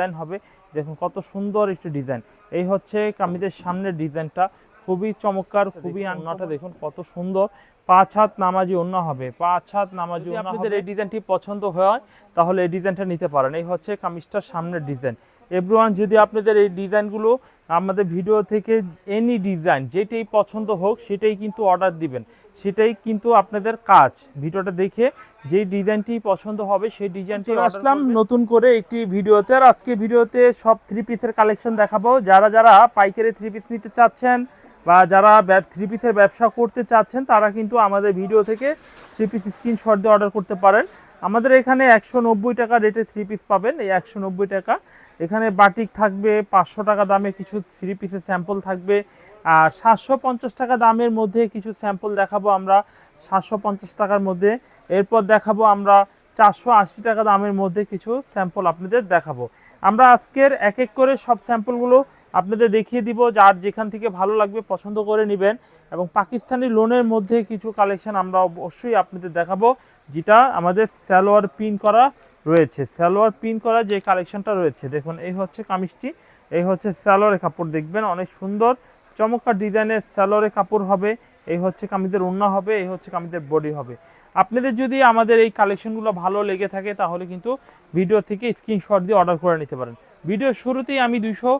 Design হবে। দেখুন কত সুন্দর একটি ডিজাইন এই হচ্ছে কামিজের সামনের ডিজাইনটা খুবই চমৎকার খুবই আন্নাটা দেখুন কত সুন্দর। পাঁচ হাত নামাজি অন্য হবে। পাঁচ হাত নামাজি আপনাদের এই ডিজাইনটি পছন্দ হয় তাহলে এই ডিজাইনটা নিতে পারেন। এই হচ্ছে কামিজটার সামনের ডিজাইন এভরিওয়ান যদি আপনাদের এই ডিজাইনগুলো আমাদের ভিডিও থেকে এনি ডিজাইন যেটাই পছন্দ হোক সেটাই কিন্তু অর্ডার দিবেন। সেটাই কিন্তু আপনাদের কাজ। ভিডিওটা দেখে যেই ডিজাইনটি পছন্দ হবে সেই ডিজাইনটি আসলাম নতুন করে একটি ভিডিওতে। আর আজকে ভিডিওতে সব থ্রি পিসের কালেকশন দেখাবো। যারা যারা পাইকারি থ্রি পিস নিতে চাচ্ছেন বা যারা থ্রি পিসের ব্যবসা করতে চাচ্ছেন তারা কিন্তু আমাদের ভিডিও থেকে থ্রি পিস স্ক্রিনশট দিয়ে অর্ডার করতে পারেন। আমাদের এখানে একশো নব্বই টাকা রেটে থ্রি পিস পাবেন। এই একশো নব্বই টাকা। এখানে বাটিক থাকবে পাঁচশো টাকা দামে কিছু থ্রি পিসের স্যাম্পল থাকবে। আর সাতশো পঞ্চাশ টাকা দামের মধ্যে কিছু স্যাম্পল দেখাবো আমরা। সাতশো পঞ্চাশ টাকার মধ্যে। এরপর দেখাবো আমরা চারশো আশি টাকা দামের মধ্যে কিছু স্যাম্পল আপনাদের দেখাবো। আমরা আজকের এক এক করে সব স্যাম্পলগুলো আপনাদের দেখিয়ে দিব। যার যেখান থেকে ভালো লাগবে পছন্দ করে নেবেন এবং পাকিস্তানি লোনের মধ্যে কিছু কালেকশন আমরা অবশ্যই আপনাদের দেখাবো। যেটা আমাদের সালোয়ার পিন করা রয়েছে। স্যালোয়ার পিন করা যে কালেকশনটা রয়েছে। দেখুন, এই হচ্ছে কামিজটি। এই হচ্ছে সালোয়ারের কাপড়। দেখবেন অনেক সুন্দর চমৎকার ডিজাইনের সালোয়ারের কাপড় হবে, এই হচ্ছে কামিজের ওড়না হবে, এই হচ্ছে কামিজের বডি হবে। আপনাদের যদি আমাদের এই কালেকশনগুলো ভালো লেগে থাকে, তাহলে কিন্তু ভিডিও থেকে স্ক্রিনশট দিয়ে অর্ডার করে নিতে পারেন। ভিডিওর শুরুতেই আমি দুইশো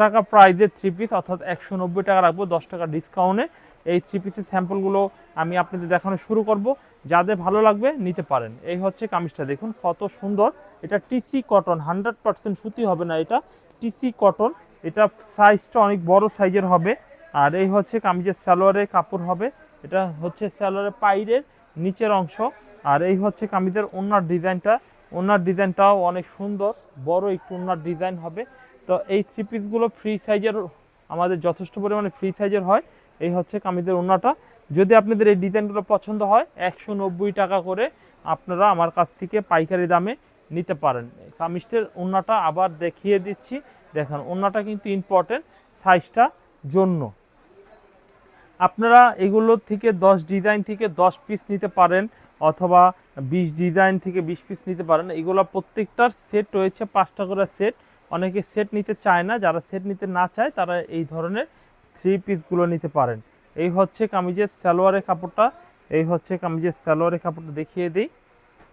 টাকা প্রাইজের থ্রি পিস অর্থাৎ একশো নব্বই টাকা রাখব, দশ টাকা ডিসকাউন্টে এই থ্রি পিসের স্যাম্পলগুলো আমি আপনাদের দেখানো শুরু করব, যাদের ভালো লাগবে নিতে পারেন। এই হচ্ছে কামিজটা, দেখুন কত সুন্দর। এটা টিসি কটন হান্ড্রেড পার্সেন্ট সুতি হবে না এটা। টিসি কটন এটা সাইজটা অনেক বড় সাইজের হবে। আর এই হচ্ছে কামিজের সালোয়ারের কাপড় হবে। এটা হচ্ছে সালোয়ারের পাইরের নিচের অংশ। আর এই হচ্ছে কামিজের ওনার ডিজাইনটা। ওনার ডিজাইনটাও অনেক সুন্দর। বড় একটু ওনার ডিজাইন হবে। তো এই থ্রি পিসগুলো ফ্রি সাইজের আমাদের যথেষ্ট পরিমাণে ফ্রি সাইজের হয়। এই হচ্ছে কামিজের ওনাটা। যদি আপনাদের এই ডিজাইনগুলো পছন্দ হয়, একশো নব্বই টাকা করে আপনারা আমার কাছ থেকে পাইকারি দামে নিতে পারেন। কামিজটির ওনাটা আবার দেখিয়ে দিচ্ছি। দেখেন ওনাটা কিন্তু ইম্পর্টেন্ট সাইজটা জন্য। আপনারা এগুলোর থেকে দশ ডিজাইন থেকে দশ পিস নিতে পারেন অথবা বিশ ডিজাইন থেকে বিশ পিস নিতে পারেন। এগুলো প্রত্যেকটার সেট রয়েছে, পাঁচটা করে সেট অনেকে সেট নিতে চায় না, যারা সেট নিতে না চায়, তারা এই ধরনের থ্রি পিসগুলো নিতে পারেন। এই হচ্ছে কামিজের সালোয়ারের কাপড়টা, এই হচ্ছে কামিজের সালোয়ারের কাপড়টা দেখিয়ে দিই।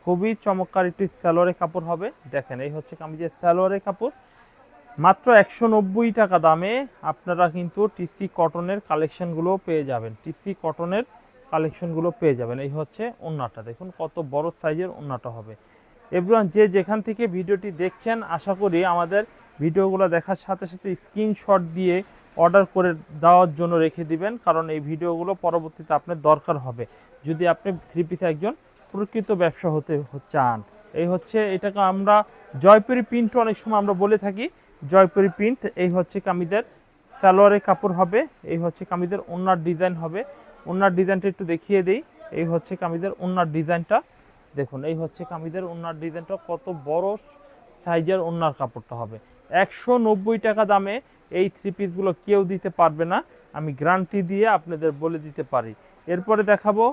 খুবই চমৎকার একটি সালোয়ারের কাপড় হবে। দেখেন, এই হচ্ছে কামিজের সালোয়ারের কাপড়। মাত্র একশো নব্বই টাকা দামে আপনারা কিন্তু টিসি কটনের কালেকশনগুলো পেয়ে যাবেন। টিসি কটনের কালেকশনগুলো পেয়ে যাবেন। এই হচ্ছে ওন্নাটা। দেখুন কত বড় সাইজের ওন্নাটা হবে। এভরিওয়ান যে যেখান থেকে ভিডিওটি দেখছেন, আশা করি আমাদের ভিডিওগুলো দেখার সাথে সাথে স্ক্রিনশট দিয়ে অর্ডার করে দেওয়ার জন্য রেখে দিবেন, কারণ এই ভিডিওগুলো পরবর্তীতে আপনার দরকার হবে। যদি আপনি থ্রি পিস একজন প্রকৃত ব্যবসা হতে চান, এই হচ্ছে এটাকে আমরা জয়পুরি প্রিন্ট অনেক সময় আমরা বলে থাকি জয়পুরি প্রিন্ট, এই হচ্ছে কামিদের সালোয়ারের কাপড় হবে, এই হচ্ছে কামিদের ওনার ডিজাইন হবে। ওনার ডিজাইনটা একটু দেখিয়ে দিই, এই হচ্ছে কামিদের ওনার ডিজাইনটা। দেখুন, এই হচ্ছে কামিদের ওনার ডিজাইনটা, কত বড় সাইজের ওনার কাপড়টা হবে। একশো নব্বই টাকা দামে এই থ্রি পিসগুলো কেউ দিতে পারবে না, আমি গ্যারান্টি দিয়ে আপনাদের বলে দিতে পারি। এরপরে দেখাবো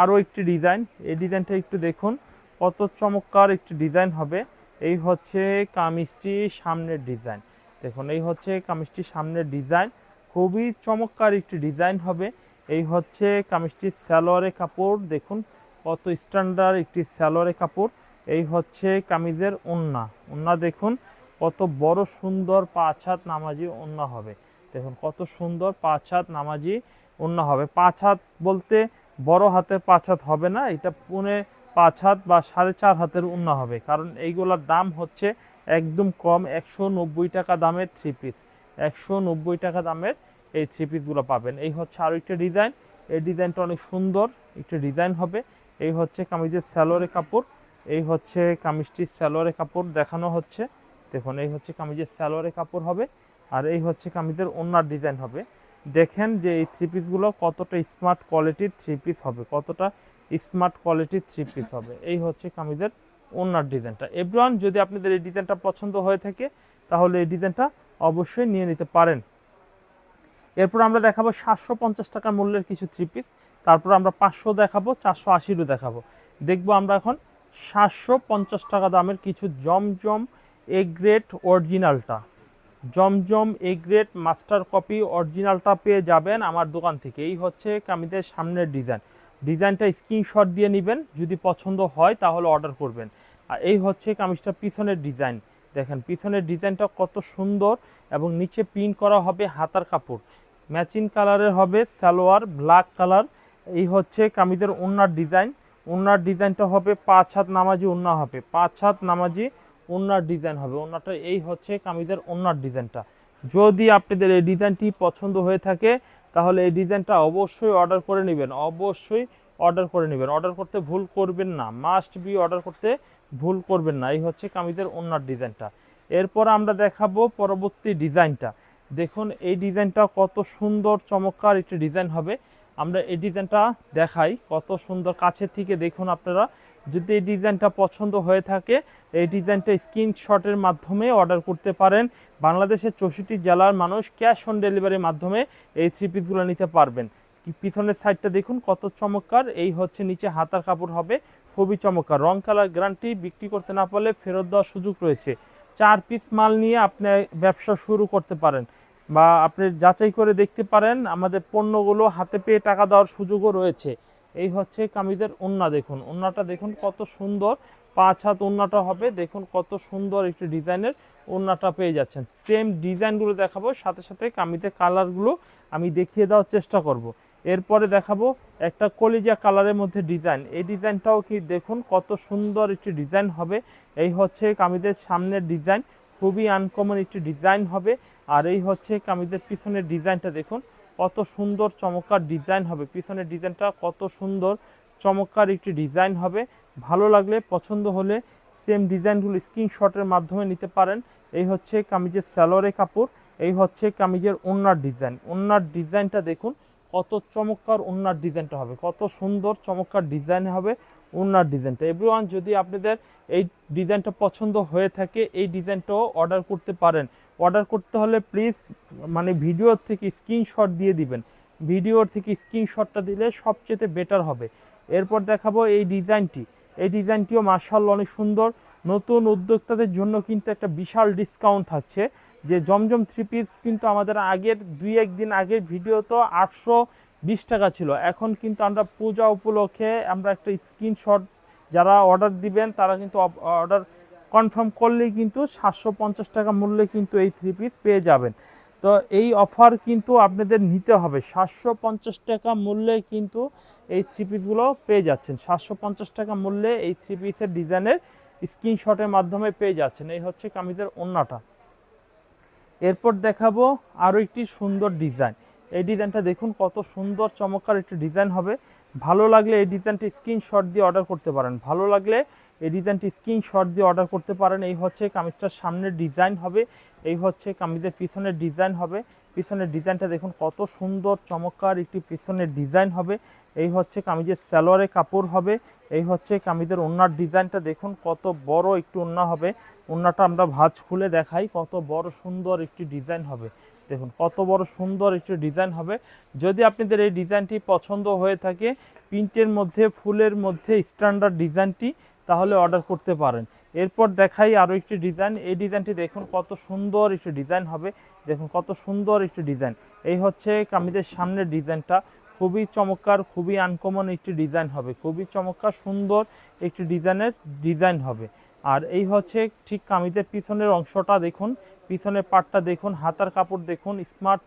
আরও একটি ডিজাইন, এই ডিজাইনটা একটু দেখুন, কত চমৎকার একটি ডিজাইন হবে। এই হচ্ছে কামিজটি সামনের ডিজাইন। দেখুন, এই হচ্ছে কামিজটির সামনের ডিজাইন। খুবই চমৎকার একটি ডিজাইন হবে। এই হচ্ছে কামিজটির সালোয়ারের কাপড়। দেখুন, কত স্ট্যান্ডার্ড একটি সালোয়ারের কাপড়। এই হচ্ছে কামিজের ওন্না। ওন্না দেখুন, কত বড় সুন্দর পাঁচ হাত নামাজি ওন্না হবে। দেখুন, কত সুন্দর পাঁচ হাত নামাজি ওন্না হবে। পাঁচ হাত বলতে বড় হাতের পাঁচ হাত হবে না, এটা পুনে পাঁচ হাত বা সাড়ে চার হাতের উন্না হবে। কারণ এইগুলোর দাম হচ্ছে একদম কম একশো নব্বই টাকা দামের থ্রি পিস একশো নব্বই টাকা দামের এই থ্রি পিসগুলো পাবেন। এই হচ্ছে আরও একটা ডিজাইন এই ডিজাইনটা অনেক সুন্দর একটা ডিজাইন হবে। এই হচ্ছে কামিজের স্যালোয়ারের কাপড়। এই হচ্ছে কামিজটির স্যালোয়ারের কাপড় দেখানো হচ্ছে। দেখুন, এই হচ্ছে কামিজের স্যালোয়ারের কাপড় হবে আর এই হচ্ছে কামিজের ওনার ডিজাইন হবে। দেখেন যে এই থ্রি পিসগুলো কতটা স্মার্ট কোয়ালিটির থ্রি পিস হবে, কতটা স্মার্ট কোয়ালিটির থ্রি পিস হবে। এই হচ্ছে কামিজের ওনার ডিজাইনটা। এভরিওয়ান, যদি আপনাদের এই ডিজাইনটা পছন্দ হয়ে থাকে, তাহলে এই ডিজাইনটা অবশ্যই নিয়ে নিতে পারেন। এরপর আমরা দেখাবো সাতশো পঞ্চাশ টাকা মূল্যের কিছু থ্রি পিস। তারপর আমরা পাঁচশো দেখাবো, চারশো আশিরও দেখাবো। দেখব আমরা এখন সাতশো পঞ্চাশ টাকা দামের কিছু জমজম এ গ্রেড অরিজিনালটা। জমজম এ গ্রেড মাস্টার কপি অরিজিনালটা পেয়ে যাবেন আমার দোকান থেকে। এই হচ্ছে কামিজের সামনের ডিজাইন। ডিজাইনটা স্ক্রিনশট দিয়ে নেবেন, যদি পছন্দ হয় তাহলে অর্ডার করবেন। আর এই হচ্ছে কামিজটা পিছনের ডিজাইন। দেখেন, পিছনের ডিজাইনটা কত সুন্দর এবং নিচে প্রিন্ট করা হবে হাতার কাপড়। ম্যাচিং কালারের হবে সালোয়ার, ব্ল্যাক কালার। এই হচ্ছে কামিজের ওনার ডিজাইন। ওনার ডিজাইনটা হবে পাঁচ হাত নামাজি ওন্না হবে। পাঁচ হাত নামাজি ওনার ডিজাইন হবে। ওনাটা এই হচ্ছে কামিজের ওনার ডিজাইনটা। যদি আপনাদের এই ডিজাইনটি পছন্দ হয়ে থাকে তাহলে এই ডিজাইনটা অবশ্যই অর্ডার করে নেবেন, অবশ্যই অর্ডার করে নেবেন। অর্ডার করতে ভুল করবেন না মাস্ট বি অর্ডার করতে ভুল করবেন না। এই হচ্ছে কামিজের ওনার ডিজাইনটা। এরপর আমরা দেখাবো পরবর্তী ডিজাইনটা। দেখুন, এই ডিজাইনটা কত সুন্দর, চমৎকার একটি ডিজাইন হবে। আমরা এই ডিজাইনটা দেখাই কত সুন্দর। কাছের থেকে দেখুন আপনারা যদি এই ডিজাইনটা পছন্দ হয়ে থাকে, এই ডিজাইনটা স্ক্রিনশটের মাধ্যমে অর্ডার করতে পারেন। বাংলাদেশের চৌষট্টি জেলার মানুষ ক্যাশ অন ডেলিভারির মাধ্যমে এই থ্রি পিসগুলো নিতে পারবেন। পিছনের সাইডটা দেখুন, কত চমৎকার। এই হচ্ছে নিচে হাতার কাপড় হবে, খুবই চমৎকার। রং কালার গ্যারান্টি, বিক্রি করতে না পারলে ফেরত দেওয়ার সুযোগ রয়েছে। চার পিস মাল নিয়ে আপনি ব্যবসা শুরু করতে পারেন বা আপনি যাচাই করে দেখতে পারেন, আমাদের পণ্যগুলো হাতে পেয়ে টাকা দেওয়ার সুযোগও রয়েছে। এই হচ্ছে কামিজের ওন্না দেখুন। ওন্নাটা দেখুন কত সুন্দর। পাঁচ হাত ওন্নাটা হবে। দেখুন কত সুন্দর একটি ডিজাইনের ওন্নাটা পেয়ে যাচ্ছেন। সেম ডিজাইনগুলো দেখাবো, সাথে সাথে কামিজের কালারগুলো আমি দেখিয়ে দেওয়ার চেষ্টা করব। এরপরে দেখাবো একটা কলিজা কালারের মধ্যে ডিজাইন। এই ডিজাইনটাও কি দেখুন কত সুন্দর একটি ডিজাইন হবে। এই হচ্ছে কামিজের সামনের ডিজাইন। খুবই আনকমন একটি ডিজাইন হবে। আর এই হচ্ছে কামিজের পিছনের ডিজাইনটা দেখুন। কত সুন্দর চমৎকার ডিজাইন হবে। পিছনের ডিজাইনটা কত সুন্দর, চমৎকার একটি ডিজাইন হবে। ভালো লাগলে, পছন্দ হলে সেম ডিজাইনগুলো স্ক্রিনশটের মাধ্যমে নিতে পারেন। এই হচ্ছে কামিজের স্যালোরে কাপড়, এই হচ্ছে কামিজের ওনার ডিজাইন। ওনার ডিজাইনটা দেখুন, কত চমৎকার ওনার ডিজাইনটা হবে, কত সুন্দর চমৎকার ডিজাইন হবে ওনার ডিজাইনটা। এভরিওয়ান, যদি আপনাদের এই ডিজাইনটা পছন্দ হয়ে থাকে, এই ডিজাইনটাও অর্ডার করতে পারেন। অর্ডার করতে হলে প্লিজ মানে ভিডিওর থেকে স্ক্রিনশট দিয়ে দিবেন। ভিডিওর থেকে স্ক্রিনশটটা দিলে সবচেয়ে বেটার হবে। এরপর দেখাবো এই ডিজাইনটি এই ডিজাইনটিও মার্শাল অনেক সুন্দর। নতুন উদ্যোক্তাদের জন্য কিন্তু একটা বিশাল ডিসকাউন্ট থাকছে যে জমজম থ্রি পিস কিন্তু আমাদের আগের দুই একদিন আগের ভিডিও তো আটশো বিশ টাকা ছিল। এখন কিন্তু আমরা পূজা উপলক্ষে আমরা একটা স্ক্রিনশট যারা অর্ডার দিবেন তারা কিন্তু অর্ডার কনফার্ম করলেই কিন্তু সাতশো পঞ্চাশ টাকা মূল্যে কিন্তু এই থ্রি পিস পেয়ে যাবেন। তো এই অফার কিন্তু আপনাদের নিতে হবে। সাতশো পঞ্চাশ টাকা মূল্যে কিন্তু এই থ্রি পিসগুলো পেয়ে যাচ্ছেন। সাতশো পঞ্চাশ টাকা মূল্যে এই থ্রি পিসের ডিজাইনের স্ক্রিনশটের মাধ্যমে পেয়ে যাচ্ছেন। এই হচ্ছে কামিজের ওন্নাটা। এরপর দেখাবো আরও একটি সুন্দর ডিজাইন। এই ডিজাইনটা দেখুন, কত সুন্দর, চমৎকার একটি ডিজাইন হবে। ভালো লাগলে এই ডিজাইনটি স্ক্রিনশট দিয়ে অর্ডার করতে পারেন। ভালো লাগলে এই ডিজাইনটি স্ক্রিনশট দিয়ে অর্ডার করতে পারেন। এই হচ্ছে কামিজটার সামনের ডিজাইন হবে। এই হচ্ছে কামিজের পিছনের ডিজাইন হবে। পিছনের ডিজাইনটা দেখুন, কত সুন্দর, চমৎকার একটি পিছনের ডিজাইন হবে। এই হচ্ছে কামিজের স্যালোয়ারে কাপড় হবে। এই হচ্ছে কামিজের ওনার ডিজাইনটা দেখুন, কত বড় একটি ওন্না হবে। ওন্নাটা আমরা ভাঁজ খুলে দেখাই, কত বড় সুন্দর একটি ডিজাইন হবে। দেখুন, কত বড় সুন্দর একটি ডিজাইন হবে। যদি আপনাদের এই ডিজাইনটি পছন্দ হয়ে থাকে, প্রিন্টের মধ্যে, ফুলের মধ্যে, স্ট্যান্ডার্ড ডিজাইনটি তাহলে অর্ডার করতে পারেন। এরপর দেখাই আরও একটি ডিজাইন এই ডিজাইনটি দেখুন কত সুন্দর একটি ডিজাইন হবে। দেখুন কত সুন্দর একটি ডিজাইন এই হচ্ছে কামিজের সামনের ডিজাইনটা খুবই চমৎকার, খুবই আনকমন একটি ডিজাইন হবে। খুবই চমৎকার, সুন্দর একটি ডিজাইনের ডিজাইন হবে। আর এই হচ্ছে ঠিক কামিজের পিছনের অংশটা দেখুন। পিছনের পাটটা দেখুন। হাতার কাপড় দেখুন। স্মার্ট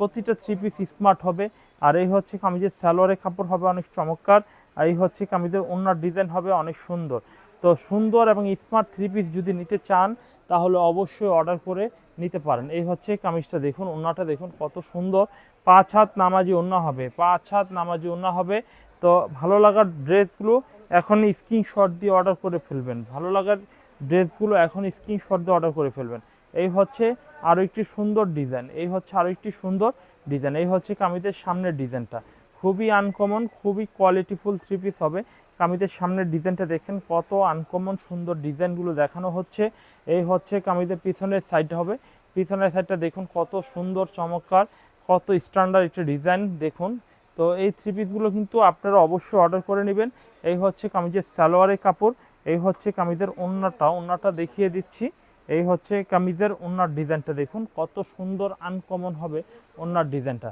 প্রতিটা থ্রি পিস স্মার্ট হবে। আর এই হচ্ছে কামিজের স্যালোয়ারের কাপড় হবে অনেক চমৎকার। এই হচ্ছে কামিজের অন্যার ডিজাইন হবে অনেক সুন্দর। তো সুন্দর এবং স্মার্ট থ্রি পিস যদি নিতে চান, তাহলে অবশ্যই অর্ডার করে নিতে পারেন। এই হচ্ছে কামিজটা দেখুন ওন্নাটা দেখুন কত সুন্দর। পাঁচ হাত নামাজি ওন্না হবে, পাঁচ হাত নামাজি ওন্না হবে। তো ভালো লাগার ড্রেসগুলো এখনই স্ক্রিনশট দিয়ে অর্ডার করে ফেলবেন। ভালো লাগার ড্রেসগুলো এখন স্ক্রিনশট দিয়ে অর্ডার করে ফেলবেন। এই হচ্ছে আরও একটি সুন্দর ডিজাইন, এই হচ্ছে আরও একটি সুন্দর ডিজাইন, এই হচ্ছে কামিজের সামনের ডিজাইনটা। খুবই আনকমন খুবই কোয়ালিটিফুল থ্রি পিস হবে। কামিজের সামনের ডিজাইনটা দেখেন, কত আনকমন সুন্দর ডিজাইনগুলো দেখানো হচ্ছে। এই হচ্ছে কামিজের পিছনের সাইড হবে। পিছনের সাইডটা দেখুন, কত সুন্দর, চমৎকার, কত স্ট্যান্ডার্ড একটা ডিজাইন দেখুন। তো এই থ্রি পিসগুলো কিন্তু আপনারা অবশ্যই অর্ডার করে নেবেন। এই হচ্ছে কামিজের সালোয়ারের কাপড়, এই হচ্ছে কামিজের ওন্নাটা ওন্নাটা দেখিয়ে দিচ্ছি। এই হচ্ছে কামিজের ওনার ডিজাইনটা দেখুন, কত সুন্দর আনকমন হবে ওনার ডিজাইনটা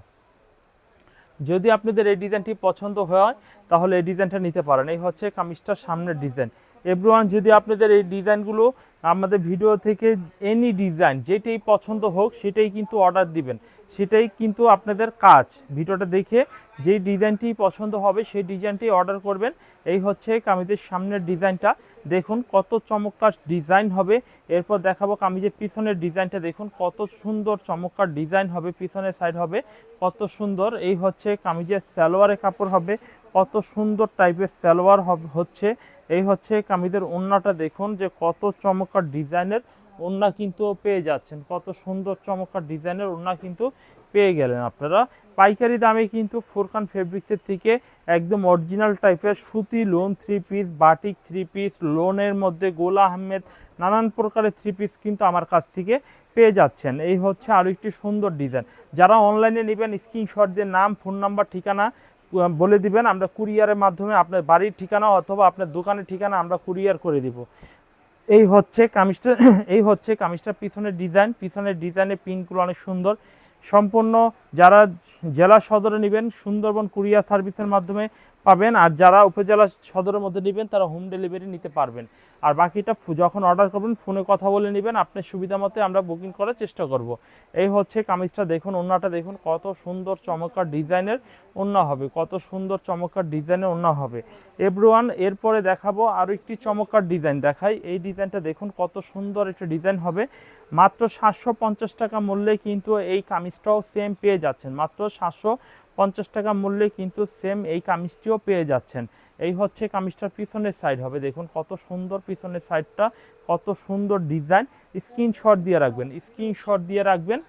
যদি আপনাদের এই ডিজাইনটি পছন্দ হয়, তাহলে এই ডিজাইনটা নিতে পারেন। এই হচ্ছে কামিজটার সামনের ডিজাইন। এভরিওয়ান, যদি আপনাদের এই ডিজাইনগুলো আমাদের ভিডিও থেকে এনি ডিজাইন যেটাই পছন্দ হোক, সেটাই কিন্তু অর্ডার দিবেন। সেটাই কিন্তু আপনাদের কাজ। ভিডিওটা দেখে যে ডিজাইনটি পছন্দ হবে, সেই ডিজাইনটি অর্ডার করবেন। এই হচ্ছে কামিজের সামনের ডিজাইনটা। দেখুন কত চমৎকার ডিজাইন হবে। এরপর দেখাবো কামিজের পিছনের ডিজাইনটা। দেখুন কত সুন্দর চমৎকার ডিজাইন হবে, পিছনের সাইড হবে। কত সুন্দর, এই হচ্ছে কামিজের সালোয়ারের কাপড় হবে। কত সুন্দর টাইপের সালোয়ার হচ্ছে। এই হচ্ছে কামিজের ওড়নাটা দেখুন যে কত চমৎকার ডিজাইনের ওড়না কিন্তু পেয়ে যাচ্ছেন। কত সুন্দর চমৎকার ডিজাইনের ওড়না কিন্তু পেয়ে গেলেন আপনারা। পাইকারি দামে কিন্তু ফোরকান ফেব্রিক্সের থেকে একদম অরিজিনাল টাইপের সুতি lawn three piece batik three piece লোনের মধ্যে গোলা আহমেদ, নানান প্রকারের থ্রি পিস কিন্তু আমার কাছ থেকে পেয়ে যাচ্ছেন। এই হচ্ছে আরও একটি সুন্দর ডিজাইন যারা অনলাইনে নেবেন স্ক্রিনশট দিয়ে নাম ফোন নাম্বার ঠিকানা বলে দিবেন। আমরা কুরিয়ারের মাধ্যমে আপনার বাড়ির ঠিকানা অথবা আপনার দোকানের ঠিকানা আমরা কুরিয়ার করে দিব। এই হচ্ছে কামিজটা এই হচ্ছে কামিজটার পিছনের ডিজাইন পিছনের ডিজাইনের পিনগুলো অনেক সুন্দর। সম্পূর্ণ যারা জেলা সদরে নেবেন সুন্দরবন কুরিয়ার সার্ভিসের মাধ্যমে পাবেন আর যারা উপজেলা সদরের মধ্যে নেবেন, তারা হোম ডেলিভারি নিতে পারবেন। আর বাকিটা যখন অর্ডার করবেন ফোনে কথা বলে নেবেন, আপনার সুবিধা মতো আমরা বুকিং করার চেষ্টা করব। এই হচ্ছে কামিজটা দেখুন, ওন্নাটা দেখুন, কত সুন্দর চমৎকার ডিজাইনের ওন্না হবে, কত সুন্দর চমৎকার ডিজাইনের ওন্না হবে। এভরিওয়ান এরপরে দেখাবো আরও একটি চমৎকার ডিজাইন দেখাই। এই ডিজাইনটা দেখুন, কত সুন্দর একটা ডিজাইন হবে। মাত্র সাতশো পঞ্চাশ টাকা মূল্যে কিন্তু এই কামিজটাও সেম পেয়ে যাচ্ছেন। মাত্র সাতশো পঞ্চাশ টাকা মূল্যে কিন্তু সেম এই কামিজটিও পেয়ে যাচ্ছেন। এই হচ্ছে কামিজটার পিছনের সাইড হবে। দেখুন কত সুন্দর পিছনের সাইডটা কত সুন্দর ডিজাইন স্ক্রিনশট দিয়ে রাখবেন। স্ক্রিনশট দিয়ে রাখবেন।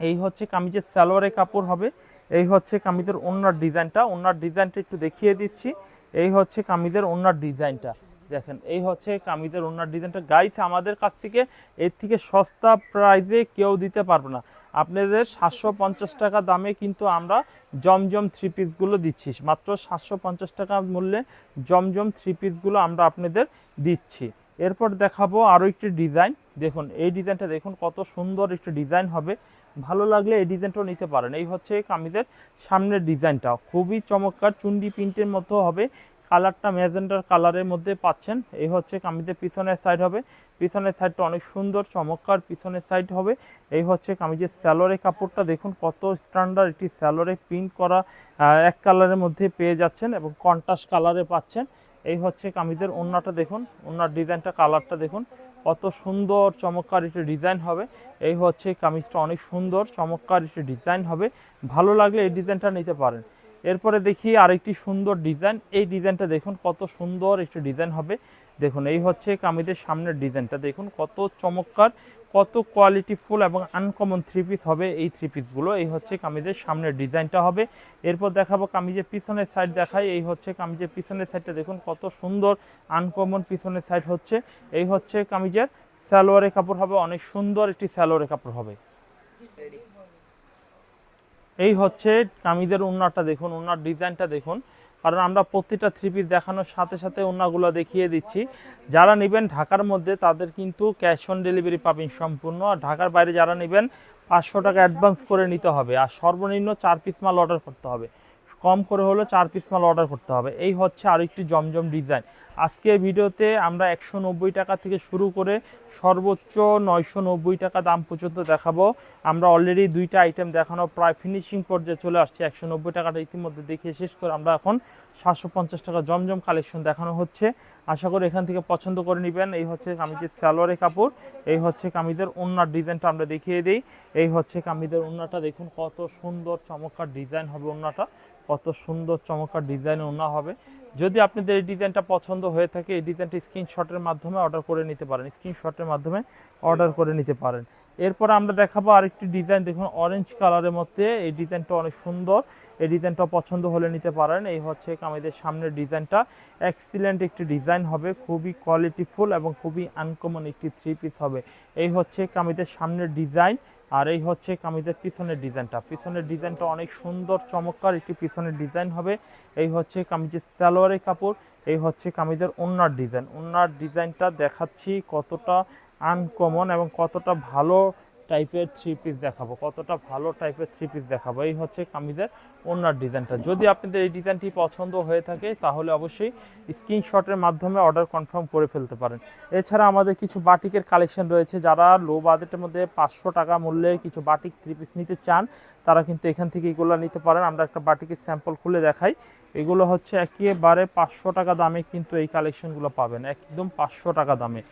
এই হচ্ছে কামিজের সালোয়ারের কাপড় হবে। এই হচ্ছে কামিজের ওনার ডিজাইনটা। ওনার ডিজাইনটা একটু দেখিয়ে দিচ্ছি। এই হচ্ছে কামিজের ওনার ডিজাইনটা। দেখেন, এই হচ্ছে কামিজের ওনার ডিজাইনটা। গাইস আমাদের কাছ থেকে এর থেকে সস্তা প্রাইজে কেউ দিতে পারবে না। আপনাদের সাতশো পঞ্চাশ টাকা দামে কিন্তু আমরা জমজম থ্রি পিসগুলো দিচ্ছি। মাত্র সাতশো পঞ্চাশ টাকা মূল্যে জমজম থ্রি পিসগুলো আমরা আপনাদের দিচ্ছি। এরপর দেখাবো আরও একটি ডিজাইন দেখুন, এই ডিজাইনটা দেখুন, কত সুন্দর একটি ডিজাইন হবে। ভালো লাগলে এই ডিজাইনটাও নিতে পারেন। এই হচ্ছে কামিজের সামনের ডিজাইনটা খুবই চমৎকার, চুন্ডি প্রিন্টের মতো হবে। কালারটা ম্যাজেন্ডার কালারের মধ্যে পাচ্ছেন। এই হচ্ছে কামিজের পিছনের সাইড হবে। পিছনের সাইডটা অনেক সুন্দর, চমৎকার পিছনের সাইড হবে। এই হচ্ছে কামিজের স্যালোরে কাপড়টা। দেখুন কত স্ট্যান্ডার্ড একটি স্যালোরে প্রিন্ট করা এক কালারের মধ্যে পেয়ে যাচ্ছেন এবং কন্ট্রাস্ট কালারে পাচ্ছেন। এই হচ্ছে কামিজের ওন্নাটা দেখুন, ওন্নার ডিজাইনটা, কালারটা দেখুন। কত সুন্দর, চমৎকার একটি ডিজাইন হবে। এই হচ্ছে কামিজটা অনেক সুন্দর, চমৎকার একটি ডিজাইন হবে। ভালো লাগলে এই ডিজাইনটা নিতে পারেন। এরপরে দেখি আরেকটি সুন্দর ডিজাইন। এই ডিজাইনটা দেখুন কত সুন্দর একটি ডিজাইন হবে। দেখুন, এই হচ্ছে কামিজের সামনের ডিজাইনটা। দেখুন কত চমৎকার, কত কোয়ালিটিফুল এবং আনকমন থ্রি পিস হবে এই থ্রি পিসগুলো। এই হচ্ছে কামিজের সামনের ডিজাইনটা হবে। এরপর দেখাবো কামিজের পিছনের সাইড দেখাই। এই হচ্ছে কামিজের পিছনের সাইডটা দেখুন কত সুন্দর, আনকমন পিছনের সাইড হচ্ছে। এই হচ্ছে কামিজের সালোয়ারের কাপড় হবে, অনেক সুন্দর একটি সালোয়ারের কাপড় হবে। এই হচ্ছে কামিজের উন্নাটা দেখুন, উন্নার ডিজাইনটা দেখুন। কারণ আমরা প্রতিটা থ্রি পিস দেখানোর সাথে সাথে উন্নাগুলো দেখিয়ে দিচ্ছি। যারা নেবেন ঢাকার মধ্যে, তাদের কিন্তু ক্যাশ অন ডেলিভারি পাবেন সম্পূর্ণ। আর ঢাকার বাইরে যারা নেবেন, পাঁচশো টাকা অ্যাডভান্স করে নিতে হবে। আর সর্বনিম্ন চার পিস মাল অর্ডার করতে হবে। কম করে হলে চার পিস মাল অর্ডার করতে হবে। এই হচ্ছে আরেকটি জমজম ডিজাইন আজকের ভিডিওতে আমরা একশো নব্বই টাকা থেকে শুরু করে সর্বোচ্চ নয়শো নব্বই টাকা দাম পর্যন্ত দেখাবো। আমরা অলরেডি দুইটা আইটেম দেখানো, প্রায় ফিনিশিং পর্যায়ে চলে আসছে একশো নব্বই টাকাটা ইতিমধ্যে দেখিয়ে শেষ করে আমরা এখন সাতশো পঞ্চাশ টাকা জমজম কালেকশন দেখানো হচ্ছে। আশা করি এখান থেকে পছন্দ করে নেবেন। এই হচ্ছে কামিজের সালোয়ারের কাপড়, এই হচ্ছে কামিজের ওন্নার ডিজাইনটা আমরা দেখিয়ে দিই। এই হচ্ছে কামিজের ওন্নাটা, দেখুন কত সুন্দর চমৎকার ডিজাইন হবে ওন্নাটা, কত সুন্দর চমৎকার ডিজাইন ওন্না হবে। যদি আপনাদের এই ডিজাইনটা পছন্দ হয়ে থাকে, এই ডিজাইনটা স্ক্রিনশটের মাধ্যমে অর্ডার করে নিতে পারেন। স্ক্রিনশটের মাধ্যমে অর্ডার করে নিতে পারেন। এরপর আমরা দেখাবো আরেকটি ডিজাইন দেখুন অরেঞ্জ কালারের মধ্যে এই ডিজাইনটা অনেক সুন্দর। এই ডিজাইনটা পছন্দ হলে নিতে পারেন। এই হচ্ছে কামিজের সামনের ডিজাইনটা এক্সিলেন্ট একটি ডিজাইন হবে। খুবই কোয়ালিটিফুল এবং খুবই আনকমন একটি থ্রি পিস হবে। এই হচ্ছে কামিজের সামনের ডিজাইন আর এই হচ্ছে কামিজের পিছনের ডিজাইনটা। পিছনের ডিজাইনটা অনেক সুন্দর, চমৎকার একটি পিছনের ডিজাইন হবে। এই হচ্ছে কামিজের সালোয়ারের কাপড়, এই হচ্ছে কামিজের ওনার ডিজাইন। ওনার ডিজাইনটা দেখাচ্ছি কতটা আনকমন এবং কতটা ভালো টাইপের থ্রি পিস দেখাবো। কতটা ভালো টাইপের থ্রি পিস দেখাবো। এই হচ্ছে কামিজের ওনার ডিজাইনটা যদি আপনাদের এই ডিজাইনটি পছন্দ হয়ে থাকে, তাহলে অবশ্যই স্ক্রিনশটের মাধ্যমে অর্ডার কনফার্ম করে ফেলতে পারেন। এছাড়া আমাদের কিছু বাটিকের কালেকশন রয়েছে। যারা লো বাজেটের মধ্যে পাঁচশো টাকা মূল্যে কিছু বাটিক থ্রি পিস নিতে চান, তারা কিন্তু এখান থেকে এগুলো নিতে পারেন। আমরা একটা বাটিকের স্যাম্পল খুলে দেখাই। এগুলো হচ্ছে একেবারে পাঁচশো টাকা দামে কিন্তু এই কালেকশনগুলো পাবেন। একদম পাঁচশো টাকা দামে।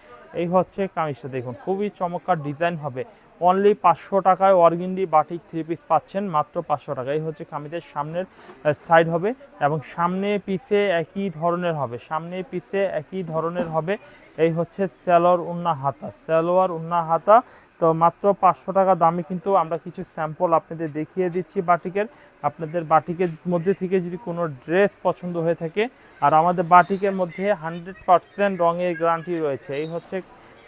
এই হচ্ছে কামিজটা। দেখুন, খুবই চমৎকার ডিজাইন হবে। অনলি পাঁচশো টাকায় অর্গিন্ডি বাটিক থ্রি পিস পাচ্ছেন, মাত্র পাঁচশো টাকা। এই হচ্ছে কামিজের সামনের সাইড হবে এবং সামনে পিছে একই ধরনের হবে, সামনে পিছে একই ধরনের হবে। এই হচ্ছে স্যালোয়ার উন্না হাতা স্যালোয়ার উন্না হাতা। তো মাত্র পাঁচশো টাকা দামে কিন্তু আমরা কিছু স্যাম্পল আপনাদের দেখিয়ে দিচ্ছি বাটিকের। আপনাদের বাটিকের মধ্যে থেকে যদি কোনো ড্রেস পছন্দ হয়ে থাকে, আর আমাদের বাটিকের মধ্যে হান্ড্রেড পারসেন্ট রঙের গ্যারান্টি রয়েছে। এই হচ্ছে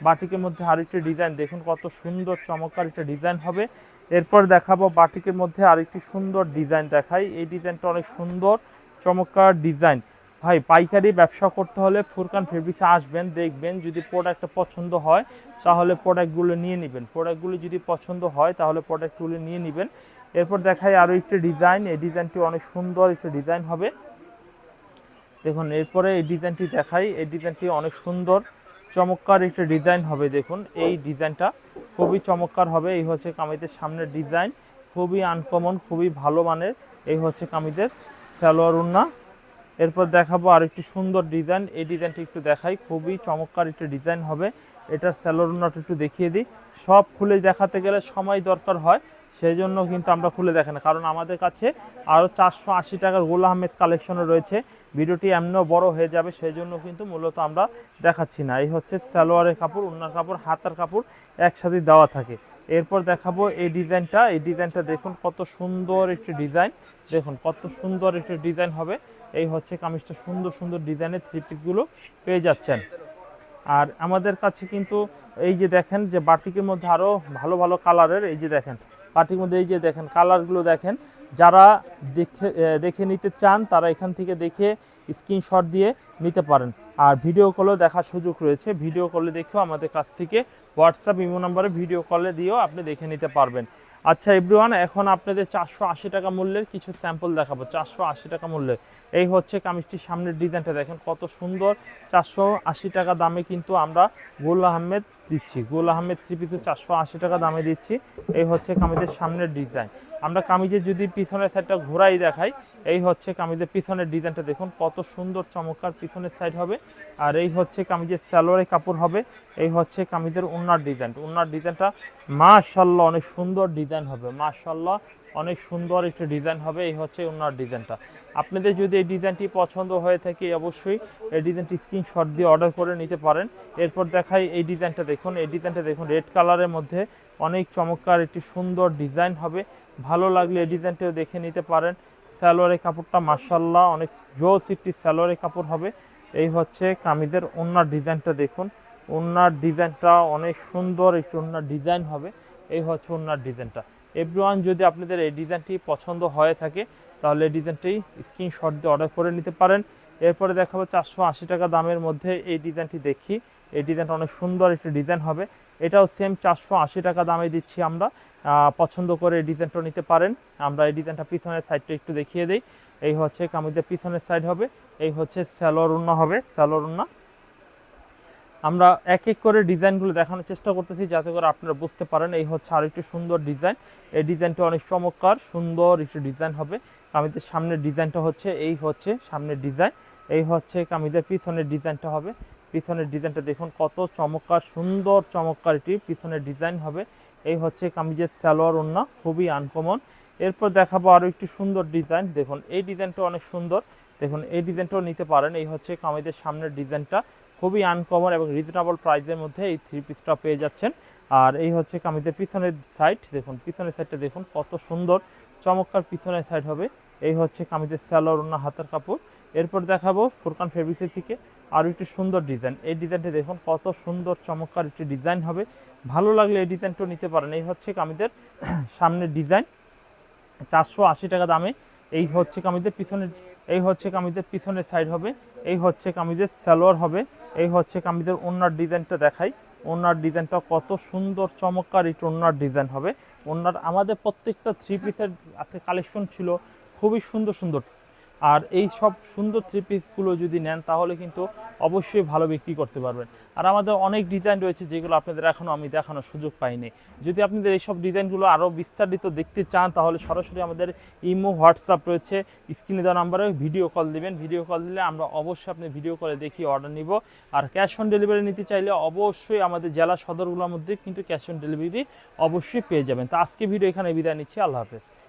বাটিকের মধ্যে আরেকটি ডিজাইন, দেখুন কত সুন্দর, চমৎকার একটা ডিজাইন হবে। এরপর দেখাবো বাটিকের মধ্যে আরেকটি সুন্দর ডিজাইন দেখাই। এই ডিজাইনটা অনেক সুন্দর, চমৎকার ডিজাইন। ভাই, পাইকারি ব্যবসা করতে হলে ফুরকান ফেব্রিক্সে আসবেন, দেখবেন যদি প্রোডাক্টটা পছন্দ হয়, তাহলে প্রোডাক্টগুলো নিয়ে নেবেন। প্রোডাক্টগুলো যদি পছন্দ হয়, তাহলে প্রোডাক্টগুলো নিয়ে নেবেন। এরপর দেখাই আরও একটি ডিজাইন, এই ডিজাইনটি অনেক সুন্দর একটা ডিজাইন হবে। দেখুন, এরপরে এই ডিজাইনটি দেখাই। এই ডিজাইনটি অনেক সুন্দর চমৎকার একটা ডিজাইন হবে, দেখুন। এই ডিজাইনটা খুবই চমৎকার হবে। এই হচ্ছে কামিজের সামনের ডিজাইন খুবই আনকমন খুবই ভালো মানের। এই হচ্ছে কামিজের সালোয়ার উন্না। এরপর দেখাবো আরেকটি সুন্দর ডিজাইন এই ডিজাইনটি একটু দেখাই। খুবই চমৎকার একটা ডিজাইন হবে। এটার উন্নাটা একটু দেখিয়ে দিই। সব খুলে দেখাতে গেলে সময় দরকার হয়। সেই জন্য কিন্তু আমরা খুলে দেখেন কারণ আমাদের কাছে আরও চারশো আশি টাকার গোল আহমেদ কালেকশনও রয়েছে। ভিডিওটি এমনিও বড় হয়ে যাবে সেই জন্য কিন্তু মূলত আমরা দেখাচ্ছি না। এই হচ্ছে সালোয়ারের কাপড়, উন্নার কাপড়, হাতার কাপড় একসাথে দেওয়া থাকে। এরপর দেখাবো এই ডিজাইনটা। এই ডিজাইনটা দেখুন কত সুন্দর একটি ডিজাইন। দেখুন কত সুন্দর একটি ডিজাইন হবে। এই হচ্ছে কামিজটা সুন্দর সুন্দর ডিজাইনের থ্রি পিসগুলো পেয়ে যাচ্ছেন। আর আমাদের কাছে কিন্তু এই যে দেখেন যে বাটিকের মধ্যে আরও ভালো ভালো কালারের এই যে দেখেন বাটির মধ্যে এই যে দেখেন, কালারগুলো দেখেন, যারা দেখে দেখে নিতে চান, তারা এখান থেকে দেখে স্ক্রিনশট দিয়ে নিতে পারেন। আর ভিডিও কলেও দেখার সুযোগ রয়েছে। ভিডিও কলে দেখেও আমাদের কাছ থেকে হোয়াটসঅ্যাপ ইমো নাম্বারে ভিডিও কলে দিয়েও আপনি দেখে নিতে পারবেন। আচ্ছা এভরিওয়ান এখন আপনাদের চারশো আশি টাকা মূল্যের কিছু স্যাম্পল দেখাবো। চারশো আশি টাকা মূল্যের। এই হচ্ছে কামিজটির সামনের ডিজাইনটা দেখেন কত সুন্দর। চারশো আশি টাকা দামে কিন্তু আমরা গুল আহমেদ দিচ্ছি। গোল আহমেদ থ্রি চারশো আশি টাকা দামে দিচ্ছি। এই হচ্ছে কামিজের সামনের ডিজাইন আমরা কামিজের যদি পিছনের সাইডটা ঘোরাই দেখাই, এই হচ্ছে কামিজের পিছনের ডিজাইনটা দেখুন কত সুন্দর, চমৎকার পিছনের সাইড হবে। আর এই হচ্ছে কামিজের স্যালোয়ারের কাপড় হবে। এই হচ্ছে কামিজের উন্নার ডিজাইন উন্নার ডিজাইনটা মাশাল্লাহ অনেক সুন্দর ডিজাইন হবে। মাশাল্লাহ অনেক সুন্দর একটা ডিজাইন হবে এই হচ্ছে উন্নার ডিজাইনটা আপনাদের যদি এই ডিজাইনটি পছন্দ হয়ে থাকে অবশ্যই এই ডিজাইনটি স্ক্রিনশট দিয়ে অর্ডার করে নিতে পারেন। এরপর দেখাই এই ডিজাইনটা দেখুন, এই ডিজাইনটা দেখুন রেড কালারের মধ্যে অনেক চমৎকার একটি সুন্দর ডিজাইন হবে। ভালো লাগলে এই ডিজাইনটাও দেখে নিতে পারেন। স্যালোয়ারের কাপড়টা মার্শাল্লাহ অনেক জোস একটি স্যালোয়ারের কাপড় হবে। এই হচ্ছে কামিজের ওনার ডিজাইনটা দেখুন। ওনার ডিজাইনটা অনেক সুন্দর একটি ওনার ডিজাইন হবে। এই হচ্ছে ওনার ডিজাইনটা। এভরিওয়ান যদি আপনাদের এই ডিজাইনটি পছন্দ হয়ে থাকে, তাহলে এই ডিজাইনটি স্ক্রিনশট দিয়ে অর্ডার করে নিতে পারেন। এরপরে দেখাবো চারশো আশি টাকা দামের মধ্যে এই ডিজাইনটি দেখি। এই ডিজাইনটা অনেক সুন্দর একটি ডিজাইন হবে। এটাও সেম চারশো আশি টাকা দামে দিচ্ছি আমরা। পছন্দ করে ডিজাইনটা নিতে পারেন। আমরা এই ডিজাইনটা পিছনের সাইডটা একটু দেখিয়ে দিই। এই হচ্ছে কামিজের পিছনের সাইড হবে, এই হচ্ছে স্যালোর উন্না হবে স্যালোর উন্না। আমরা এক এক করে ডিজাইনগুলো দেখানোর চেষ্টা করতেছি, যাতে করে আপনারা বুঝতে পারেন এই হচ্ছে আরেকটি সুন্দর ডিজাইন। এই ডিজাইনটা অনেক চমৎকার, সুন্দর একটি ডিজাইন হবে। কামিজের সামনের ডিজাইনটা হচ্ছে, এই হচ্ছে সামনের ডিজাইন। এই হচ্ছে কামিজের পিছনের ডিজাইনটা হবে। পিছনের ডিজাইনটা দেখুন কত চমৎকার, সুন্দর চমৎকার এটি পিছনের ডিজাইন হবে। এই হচ্ছে কামিজের সালোয়ার ওন্না, খুবই আনকমন এরপর দেখাবো আরও একটি সুন্দর ডিজাইন। দেখুন, এই ডিজাইনটা অনেক সুন্দর। দেখুন, এই ডিজাইনটাও নিতে পারেন। এই হচ্ছে কামিজের সামনের ডিজাইনটা। খুবই আনকমন এবং রিজনেবল প্রাইসের মধ্যে এই থ্রি পিসটা পেয়ে যাচ্ছেন। আর এই হচ্ছে কামিজের পিছনের সাইড দেখুন, পিছনের সাইডটা দেখুন, কত সুন্দর। চমৎকার পিছনের সাইড হবে। এই হচ্ছে কামিজের স্যালোর অন্য হাতের কাপড়। এরপর দেখাবো ফুরকান ফেব্রিক্সের থেকে আরও একটি সুন্দর ডিজাইন। এই ডিজাইনটা দেখুন, কত সুন্দর, চমৎকার একটি ডিজাইন হবে। ভালো লাগলে এই ডিজাইনটাও নিতে পারেন। এই হচ্ছে কামিদের সামনের ডিজাইন। চারশো আশি টাকা দামে। এই হচ্ছে কামিজের পিছনের, এই হচ্ছে কামিজের পিছনের সাইড হবে। এই হচ্ছে কামিজের সালোয়ার হবে। এই হচ্ছে কামিজের ওনার ডিজাইনটা দেখাই। ওনার ডিজাইনটা কত সুন্দর, চমৎকার এই ওনার ডিজাইন হবে। ওনার আমাদের প্রত্যেকটা থ্রি পিসের কালেকশন ছিল। খুবই সুন্দর সুন্দর। আর এই সব সুন্দর থ্রি পিসগুলো যদি নেন, তাহলে কিন্তু অবশ্যই ভালো বিক্রি করতে পারবেন। আর আমাদের অনেক ডিজাইন রয়েছে যেগুলো আপনাদের এখনও আমি দেখানোর সুযোগ পাইনি। যদি আপনাদের এইসব ডিজাইনগুলো আরও বিস্তারিত দেখতে চান, তাহলে সরাসরি আমাদের ইমো, হোয়াটসঅ্যাপ রয়েছে। স্ক্রিনে দেওয়া নাম্বারে ভিডিও কল দিবেন। ভিডিও কল দিলে আমরা অবশ্যই আপনি ভিডিও কলে দেখি অর্ডার নিব। আর ক্যাশ অন ডেলিভারি নিতে চাইলে অবশ্যই আমাদের জেলা সদরগুলোর মধ্যে কিন্তু ক্যাশ অন ডেলিভারি অবশ্যই পেয়ে যাবেন। তো আজকে ভিডিও এখানে বিদায় নিচ্ছি। আল্লাহ হাফেজ।